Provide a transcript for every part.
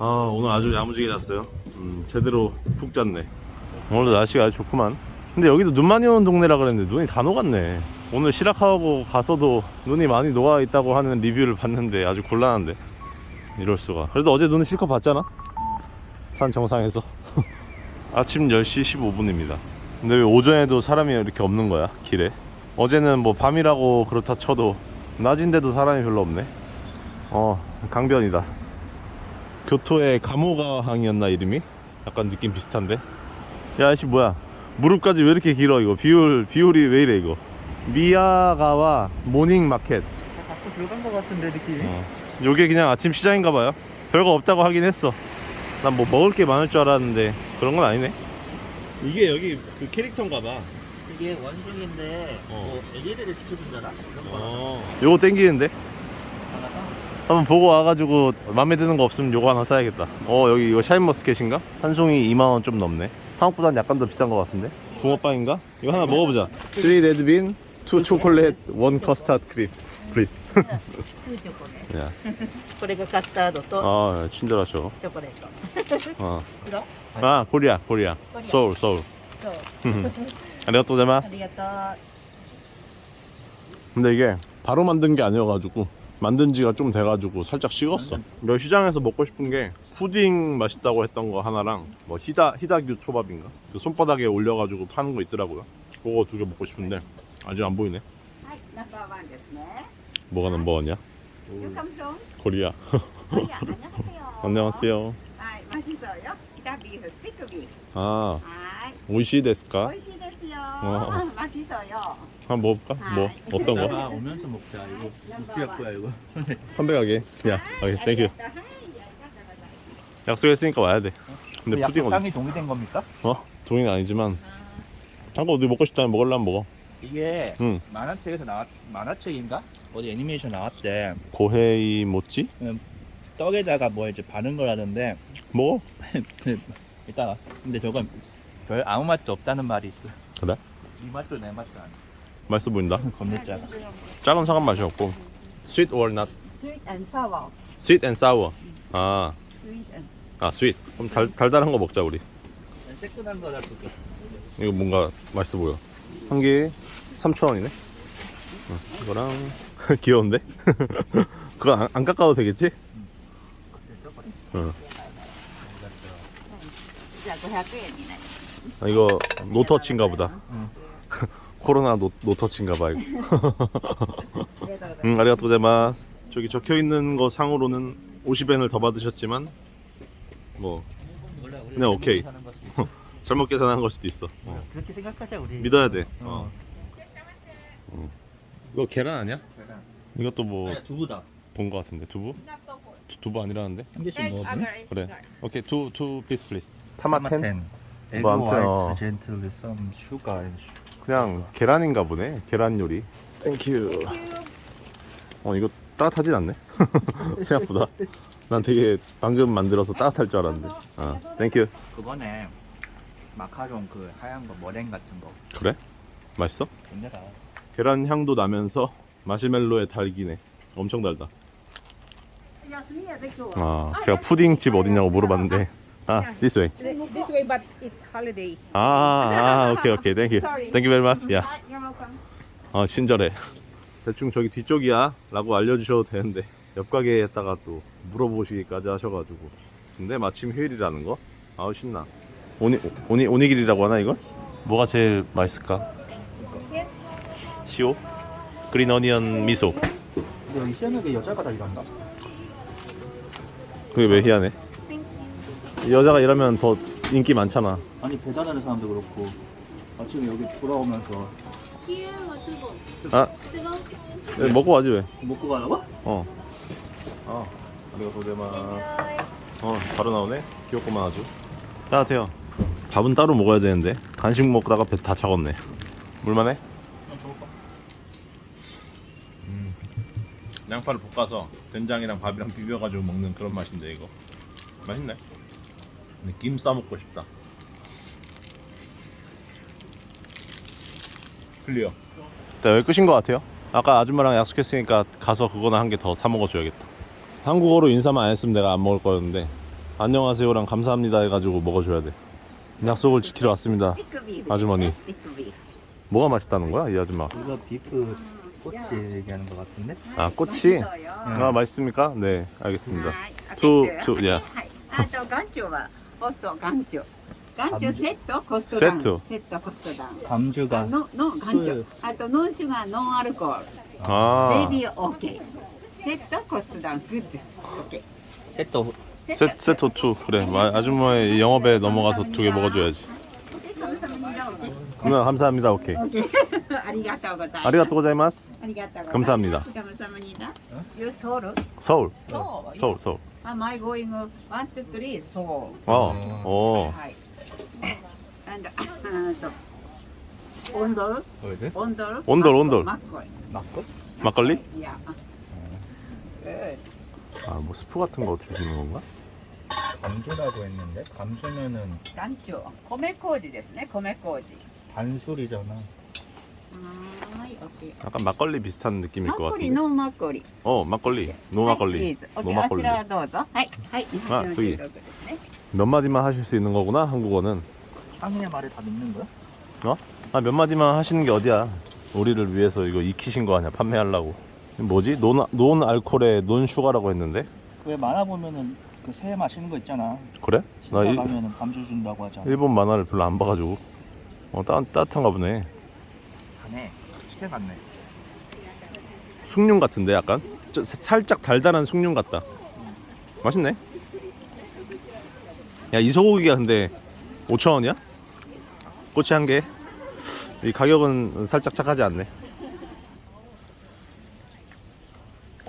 아 오늘 아주 야무지게 잤어요. 음, 제대로 푹 잤네. 오늘도 날씨가 아주 좋구만. 근데 여기도 눈 많이 오는 동네라 그랬는데 눈이 다 녹았네. 오늘 시락하고 가서도 눈이 많이 녹아 있다고 하는 리뷰를 봤는데 아주 곤란한데. 이럴 수가. 그래도 어제 눈을 실컷 봤잖아? 산 정상에서. 아침 10시 15분입니다. 근데 왜 오전에도 사람이 이렇게 없는 거야 길에? 어제는 뭐 밤이라고 그렇다 쳐도 낮인데도 사람이 별로 없네. 어 강변이다 교토의 가모가항이었나 이름이? 약간 느낌 비슷한데 야 아저씨 뭐야 무릎까지 왜 이렇게 길어 이거 비율 비율이 왜 이래 이거 미야가와 모닝 마켓 자꾸 들어간 것 같은데 느낌이 어. 요게 그냥 아침 시장인가 봐요 별거 없다고 하긴 했어 난 뭐 먹을 게 많을 줄 알았는데 그런 건 아니네 이게 여기 그 캐릭터인가 봐 이게 원숭이인데 어. 뭐 애기들을 지켜준다나? 그런 거 어. 요거 땡기는데? 한번 보고 와가지고 마음에 드는 거 없으면 요거 하나 사야겠다 어 여기 이거 샤인머스켓인가? 한 송이 2만원 좀 넘네 한국보단 약간 더 비싼 거 같은데 붕어빵인가? 이거 하나 먹어보자 3 레드빈 2 초콜릿 1 커스타드 크림 플리즈 2チョコね 야, これがカスタードと 아 친절하셔 チョコレート 어. 色 아 코리아 코리아 코리아. 서울 서울 そう 아리가또 あ 고자마스 りがとう 근데 이게 바로 만든 게 아니어가지고 만든 지가 좀 돼가지고 살짝 식었어. 여기 시장에서 먹고 싶은 게 푸딩 맛있다고 했던 거 하나랑 뭐 히다 히다규 초밥인가 그 손바닥에 올려가지고 파는 거 있더라고요. 그거 두 개 먹고 싶은데 아직 안 보이네. 뭐가 넘버 원이야? 코리아. 안녕하세요. 아, 맛있어요. 히다비스 스테이크비. 아, 아, 오이시 데스까? 오이시 어. 아, 맛있어요. 한번 먹을까? 아, 뭐 어떤 거? 아, 오면서 먹자 이거 웃기할 거야 이거 손에 하게. 야, 오케이, 땡큐. 약속했으니까 와야 돼. 근데 그 푸딩 어디? 약속상이 동의된 겁니까? 어? 종이는 아니지만 잠깐 어디 먹고 싶다면 먹으려면 먹어. 이게 응. 만화책에서 나왔 만화책인가? 어디 애니메이션 나왔대 고헤이 모찌? 떡에다가 뭐 이제 바른 거라던데 먹어. 일단 근데 저건 별 아무 맛도 없다는 말이 있어 그래? 이 맛도 내 맛이 아니야. 맛있어 보인다. 겁내 짜. 짜면 상한 맛이 없고. Sweet or not? Sweet and sour. Sweet and sour. 음. 아, Sweet and 아 sweet. 그럼 달 달달한 거 먹자 우리. 새끈한 거잘 듣고. 이거 뭔가 맛있어 보여. 한 개에 3천 원이네. 이거랑 귀여운데? 그거 안, 안 깎아도 되겠지? 자고 그 아, 이거 노터치인가 보다. 응. 코로나 노, 노터치인가 봐요. 응, 음, 아리가또 고자마스. 저기 적혀 있는 거 상으로는 50엔을 더 받으셨지만 뭐 그냥 오케이. 잘못 계산한 걸 수도 있어. 어. 그렇게 생각하자 우리. 믿어야 돼. 어. 어. 어. 이거 계란 아니야? 이것도 뭐 본 거 두부다. 같은데 두부? 두, 두부 아니라는데? 한 개씩 그래. 오케이 투 투 피스 플리스. 타마텐. 에그 뭐 아무튼, 와이트 젠틀리 썸 슈가 앤 슈. 그냥 계란인가 보네. 계란 요리. 땡큐. 어 이거 따뜻하진 않네. 생각보다. 난 되게 방금 만들어서 따뜻할 줄 알았는데. 아, 땡큐. 그거네 마카롱 그 하얀 거 머랭 같은 거 그래? 맛있어? 괜찮아. 계란 향도 나면서 마시멜로의 달기네. 엄청 달다. 아, 제가 푸딩 집 어디냐고 물어봤는데 아 this way This way, but it's holiday. 아, 아 오케이 오케이 땡큐 Sorry. 땡큐 very much 야はい You're welcome 어, 친절해. 대충 저기 뒤쪽이야 라고 알려주셔도 되는데 옆 가게에다가 또 물어보시기까지 하셔가지고 근데 마침 휴일이라는 거? 아우 신나 오니, 오니, 오니길이라고 하나 이걸? 뭐가 제일 맛있을까? 시오? 그린 어니언 미소 여기 희한하게 여자가 다 일한다 그게 왜 희한해? 여자가 이러면 더 인기 많잖아 아니 배달하는 사람도 그렇고 아침에 여기 돌아오면서 아왜 먹고 가지 왜? 먹고 가라고? 어. 아, 아리가 고데마스. 어, 바로 나오네. 귀엽고만 아주. 따뜻해요. 밥은 따로 먹어야 되는데 간식 먹다가 배 다 차갑네. 물만해? 그냥 줘봐 음. 양파를 볶아서 된장이랑 밥이랑 비벼가지고 먹는 그런 맛인데 이거 맛있네. 근데 김 싸 먹고 싶다. 클리어. 자, 여기 끝인 것 같아요. 아까 아줌마랑 약속했으니까 가서 그거나 한 개 더 사 먹어줘야겠다. 한국어로 인사만 안 했으면 내가 안 먹을 거였는데 안녕하세요랑 감사합니다 해가지고 먹어줘야 돼 약속을 지키러 왔습니다 スティックビーフ。 아주머니 スティックビーフ。 뭐가 맛있다는 거야 이 아줌마 이거 비프 꼬치 얘기하는 것 같은데? 아 꼬치 そうよ 아 맛있습니까 네 알겠습니다 はい。 투 開けて 투 야 はい。あと眼長は、おっ と眼長。眼長セットコストダウン。セットセットコストダウン。 감주가 のの眼そう長。あとノンシュガーノンアルコール。 아 ベビーオーケー。セットコストダウングッズ。オッケー。 세트 セセット2 그래 마- 아줌마의 영업에 넘어가서 두 개 먹어줘야지 お疲れ様にだオッケー 누나 감사합니다 오케이 オッケー。ありがとうございます。 아리가또 고자이마스 ありがとうございます。 감사합니다 お疲れ様にだ。You sold? 서울 So, 서울 서울 Am I going one, two, three? So. 어, 어. はい。なんだ、あと。온돌 어디? 온돌 온돌, 온돌. 막걸 막고? 막걸리? 야. 그 아 뭐 스프 같은 거 주시는 건가? 감주라고 했는데 감주면은 団長、米麹ですね、米麹。 단술이잖아 はーい、オッケー。 약간 막걸리 비슷한 느낌일 マッ 것 コリ、 같은데 ノーマッコリ。 어 막걸리 노 はい、 막걸리 オッケ 노 ー、あち 막걸리 らどうぞ。はい、はい、あ次246ですね。 몇 마디만 하실 수 있는 거구나 한국어는 상인의 말을 다 믿는 거야? 아 몇 마디만 하시는 게 어디야 우리를 위해서 이거 익히신 거 아니야 판매하려고 뭐지? 논, 논 알코올에 논 슈가라고 했는데 그게 만화 보면은 그 새해 마시는 거 있잖아 그래? 나 진짜 일, 가면은 감주 준다고 하잖아 일본 만화를 별로 안 봐가지고 어 따, 따뜻한가 보네 가네 식혜 같네. 숭늉 같은데 약간? 저, 사- 살짝 달달한 숭늉 같다. 맛있네. 야 이 소고기가 근데 5천 원이야? 꼬치 한 개 이 가격은 살짝 착하지 않네.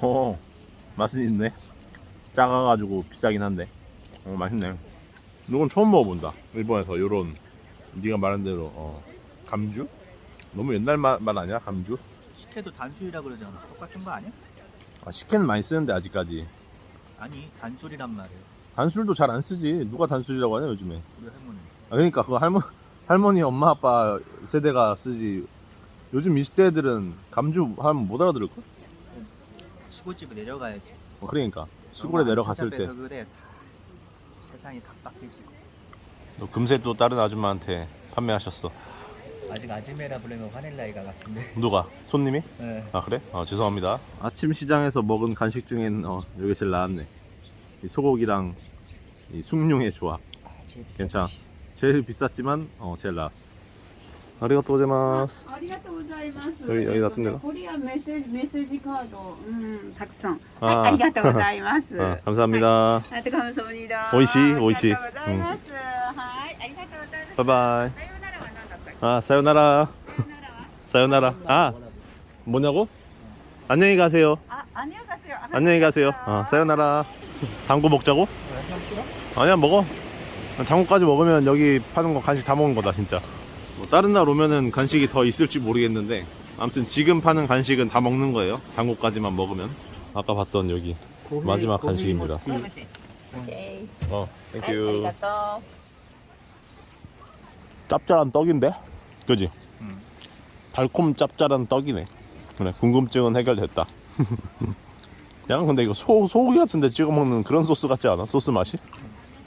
어 맛은 있네. 작아가지고 비싸긴 한데. 어 맛있네. 이건 처음 먹어본다. 일본에서 요런 네가 말한 대로 어 감주? 너무 옛날 말, 말 아니야? 감주? 식혜도 단술이라 그러잖아. 똑같은 거 아니야? 아, 식혜는 많이 쓰는데 아직까지. 아니 단술이란 말이에요. 단술도 잘 안 쓰지. 누가 단술이라고 하냐 요즘에? 우리 할머니. 아, 그러니까 그거 할머, 할머니 엄마 아빠 세대가 쓰지. 요즘 20대들은 감주 하면 못 알아들을걸? 시골집에 내려가야지. 어, 그러니까. 시골에 내려갔을 때. 서 그래. 다 세상이 각박해지고. 너 금세 또 다른 아줌마한테 판매하셨어 아직 아지메라 부르면 화낼 나이가 같은데 누가? 손님이? 네. 아 그래? 아 죄송합니다 아침 시장에서 먹은 간식 중엔 어, 이게 제일 나았네 이 소고기랑 이 숭늉의 조합 아, 제일 비싸. 괜찮았어 제일 비쌌지만 어, 제일 나았어 아리가또 고자이마스 ありがとうございます。はいありがとうねコリアンメッセージメッセージカード、うん、たくさん。 아. はい、ありがとうございます。 아, 감사합니다 ありがとうございます。 오이시, 오이시. ありがとうございます。はい、ありがとうございます。 바이바이 さようならは何だったっけ 아 사요나라. 사요나라. 아 뭐냐고? 안녕히 가세요. 아 안녕히 가세요. 아, 안녕히 가세요. 아 사요나라. 당구 먹자고? 아니야 먹어. 당구까지 먹으면 여기 파는 거 간식 다 먹은 거다 진짜. 뭐 다른 날 오면은 간식이 더 있을지 모르겠는데 아무튼 지금 파는 간식은 다 먹는 거예요. 당구까지만 먹으면. 아까 봤던 여기 고기, 마지막 고기 간식입니다. 고기 오케이 어 땡큐 짭짤한 떡인데? 그지? 응. 달콤 짭짤한 떡이네 그래 궁금증은 해결됐다 약간 근데 이거 소, 소고기 같은데 찍어 먹는 그런 소스 같지 않아? 소스 맛이?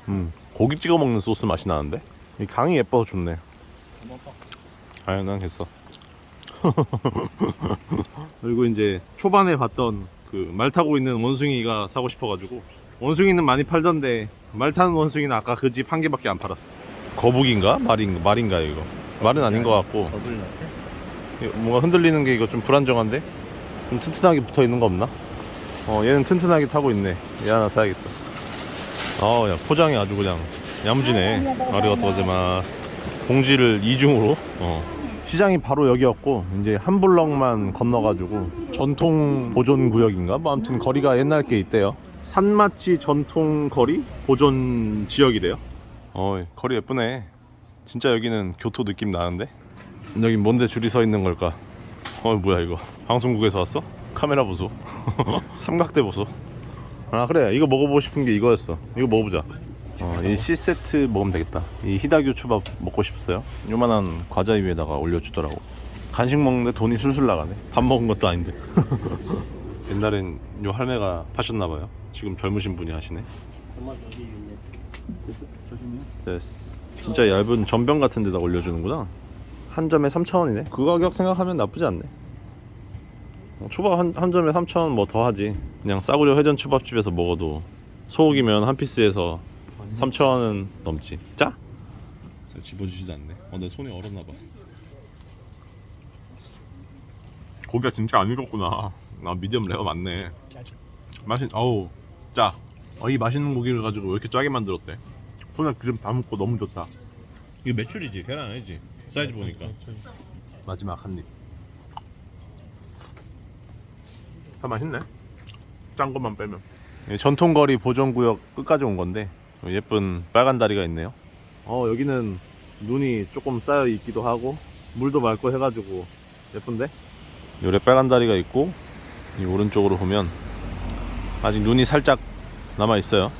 음 고기 찍어 먹는 소스 맛이 나는데 이 강이 예뻐서 좋네 아유 난 됐어 그리고 이제 초반에 봤던 그 말 타고 있는 원숭이가 사고 싶어가지고 원숭이는 많이 팔던데 말 타는 원숭이는 아까 그 집 한 개밖에 안 팔았어 거북인가? 말인, 말인가 이거 말은 아닌 것 같고. 뭔가 흔들리는 게 이거 좀 불안정한데? 좀 튼튼하게 붙어 있는 거 없나? 어 얘는 튼튼하게 타고 있네. 얘 하나 사야겠다. 어야 포장이 아주 그냥 야무지네. 아리가또 고자마스. 봉지를 이중으로? 어. 시장이 바로 여기였고 이제 한 블럭만 건너가지고 전통 보존 구역인가? 뭐 아무튼 거리가 옛날 게 있대요. 산마치 전통 거리 보존 지역이래요. 어 거리 예쁘네 진짜 여기는 교토 느낌 나는데? 여기 뭔데 줄이 서 있는 걸까? 어 뭐야 이거. 방송국에서 왔어? 카메라 보소. 삼각대 보소. 아 그래. 이거 먹어보고 싶은 게 이거였어. 이거 먹어보자. 어, 이 C세트 먹으면 되겠다. 이 히다교 초밥 먹고 싶었어요? 요만한 과자 위에다가 올려주더라고. 간식 먹는데 돈이 술술 나가네. 밥 먹은 것도 아닌데. 옛날엔 요 할매가 파셨나봐요. 지금 젊으신 분이 하시네. 됐어. 진짜 얇은 전병 같은 데다 올려주는구나. 한 점에 3,000원이네. 그 가격 생각하면 나쁘지 않네. 어, 초밥 한, 한 점에 3,000원 뭐 더 하지. 그냥 싸구려 회전 초밥집에서 먹어도 소고기면 한 피스에서 3,000원은 넘지. 짜? 잘 집어주지도 않네. 어, 내 손이 얼었나 봐. 고기가 진짜 안 익었구나. 나 미디엄 레어 맞네. 맛있, 어우, 짜. 어, 이 맛있는 고기를 가지고 왜 이렇게 짜게 만들었대? 손에 기름 다 묻고 너무 좋다. 이거 매출이지, 계란 아니지? 사이즈 보니까. 마지막 한 입. 다 맛있네. 짠 것만 빼면. 전통거리 보존구역 끝까지 온 건데 예쁜 빨간 다리가 있네요. 어 여기는 눈이 조금 쌓여 있기도 하고 물도 맑고 해가지고 예쁜데? 요래 빨간 다리가 있고 이 오른쪽으로 보면 아직 눈이 살짝 남아 있어요.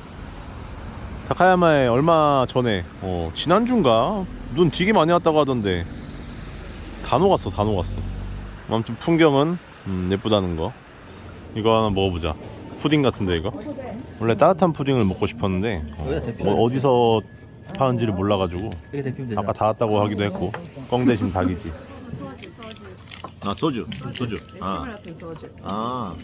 타카야마에 얼마 전에 어, 지난주인가 눈 되게 많이 왔다고 하던데 다 녹았어 다 녹았어. 아무튼 풍경은 음, 예쁘다는 거. 이거 하나 먹어보자. 푸딩 같은데 이거? 원래 따뜻한 푸딩을 먹고 싶었는데 어, 뭐 어디서 파는지를 몰라가지고. 아까 다 왔다고 하기도 했고 껌 대신 닭이지. 아 소주 소주 아, 아.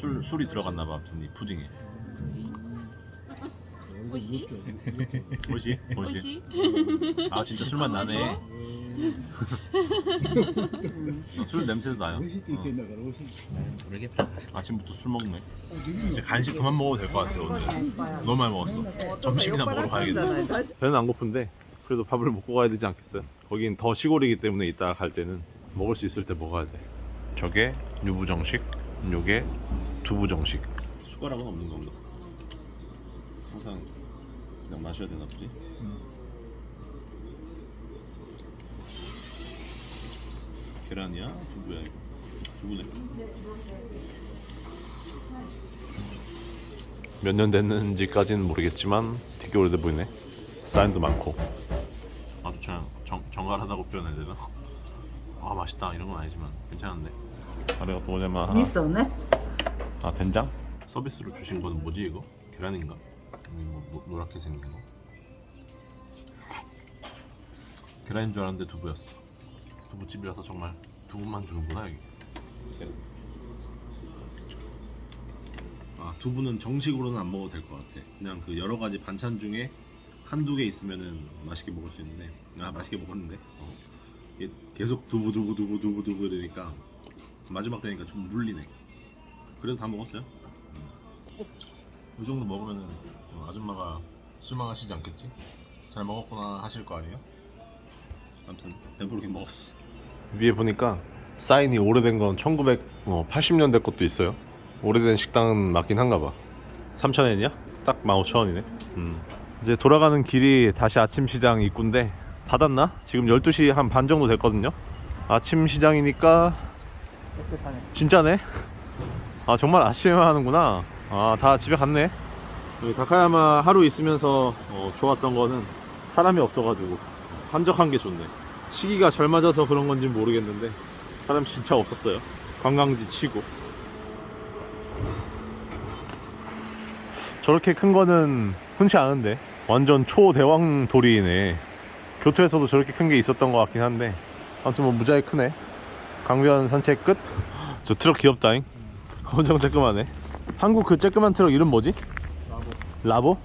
술 술이 들어갔나 봐 아무튼 이 푸딩에. 오이시? 뭐지? 뭐지? 아 진짜 술맛 나네. 어, 술 냄새도 나요. 어. 모르겠다. 아침부터 술 먹네. 이제 간식 그만 먹어도 될 것 같아 오늘. 너무 많이 먹었어. 점심이나 먹으러 가야겠네. 배는 안 고픈데 그래도 밥을 먹고 가야 되지 않겠어요? 거긴 더 시골이기 때문에 이따 갈 때는 먹을 수 있을 때 먹어야 돼. 저게 유부 정식, 요게 두부 정식. 숟가락은 없는 건가? 항상 그냥 마셔야 되나 보지? 계란이야? 두부야 이거? 두부네. 몇 년 됐는지까지는 모르겠지만 되게 오래돼 보이네. 사인도 많고. 아주 그냥 정, 정갈하다고 표현해야 되나? 아 맛있다 이런 건 아니지만 괜찮은데. 아래가 도제마 있었네? 아 된장? 서비스로 주신 거는 뭐지 이거? 계란인가? 여기 뭐, 뭐 노랗게 생긴 거. 계란인 줄 알았는데 두부였어. 두부집이라서 정말 두부만 주는구나 여기. 아 두부는 정식으로는 안 먹어도 될 것 같아. 그냥 그 여러 가지 반찬 중에 한두 개 있으면은 맛있게 먹을 수 있는데 아 맛있게 먹었는데 어. 이게 계속 두부 두부 두부 두부 두부 이러니까 마지막 되니까 좀 물리네. 그래도 다 먹었어요. 음. 이 정도 먹으면은 어, 아줌마가 실망하시지 않겠지? 잘 먹었구나 하실 거 아니에요? 아무튼 배부르게 먹었어. 위에 보니까 사인이 오래된 건 1980년대 것도 있어요. 오래된 식당은 맞긴 한가 봐. 3,000엔이야? 딱 15,000원이네. 음. 이제 돌아가는 길이 다시 아침 시장 입구인데 닫았나? 지금 12시 한 반 정도 됐거든요. 아침 시장이니까 진짜네. 아 정말 아침에만 하는구나. 아 다 집에 갔네. 여기 다카야마 하루 있으면서 어, 좋았던 거는 사람이 없어가지고 한적한 게 좋네. 시기가 잘 맞아서 그런 건지 모르겠는데 사람 진짜 없었어요. 관광지 치고. 저렇게 큰 거는 흔치 않은데 완전 초대왕 돌이네. 교토에서도 저렇게 큰 게 있었던 것 같긴 한데 아무튼 뭐 무지하게 크네. 강변 산책 끝. 저 트럭 귀엽다잉. 엄청 쬐끄만해. 한국 그 쬐끄만 트럭 이름 뭐지? 라보.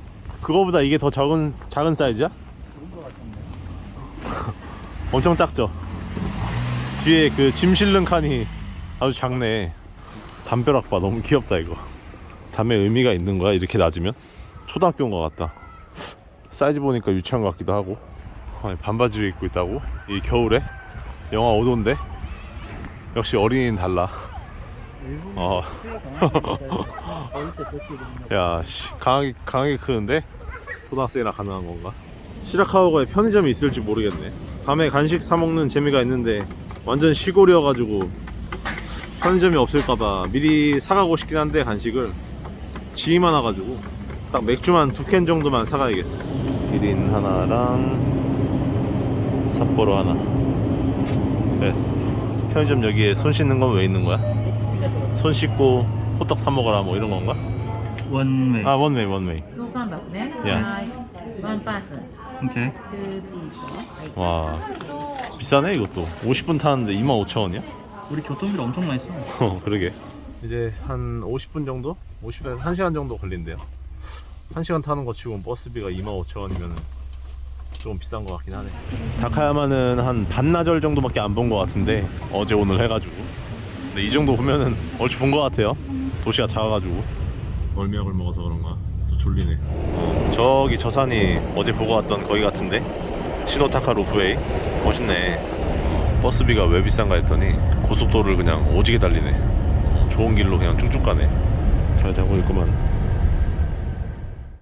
그거보다 이게 더 작은 작은 사이즈야? 엄청 작죠. 뒤에 그 짐 실는 칸이 아주 작네. 담벼락 봐 너무 귀엽다 이거. 담에 의미가 있는 거야 이렇게 낮으면? 초등학교인 것 같다. 사이즈 보니까 유치원 같기도 하고. 아니, 반바지를 입고 있다고? 이 겨울에? 영하 5도인데? 역시 어린이는 달라. 어. 야, 씨, 강하게, 강하게 크는데? 초등학생이라 가능한 건가? 시라카오가에 편의점이 있을지 모르겠네. 밤에 간식 사먹는 재미가 있는데, 완전 시골이어가지고, 편의점이 없을까봐 미리 사가고 싶긴 한데, 간식을. 지이 많아가지고, 딱 맥주만 두 캔 정도만 사가야겠어. 1인 하나랑, 삿포로 하나. 됐어. 편의점 여기에 손 씻는 건 왜 있는 거야? 손 씻고 호떡 사 먹어라 뭐 이런 건가? 원웨이. 아 원웨이 원웨이. 요건 먹네? 오케이. 와 비싸네 이것도. 50분 타는데 25,000원이야? 우리 교통비를 엄청 많이 써 어 그러게. 이제 한 50분 정도? 50분 1시간 정도 걸린대요. 1시간 타는 거 치고 버스비가 25,000원이면 조금 비싼 것 같긴 하네. 다카야마는 한 반나절 정도밖에 안 본 것 같은데 어제 오늘 해가지고. 근데 이 정도 보면은 얼추 본 것 같아요. 도시가 작아가지고. 멀미약을 먹어서 그런가? 또 졸리네. 어, 저기 저 산이 어제 보고 왔던 거기 같은데? 시노타카 로프웨이? 멋있네. 어, 버스비가 왜 비싼가 했더니 고속도로를 그냥 오지게 달리네. 어, 좋은 길로 그냥 쭉쭉 가네. 잘 자고 있구만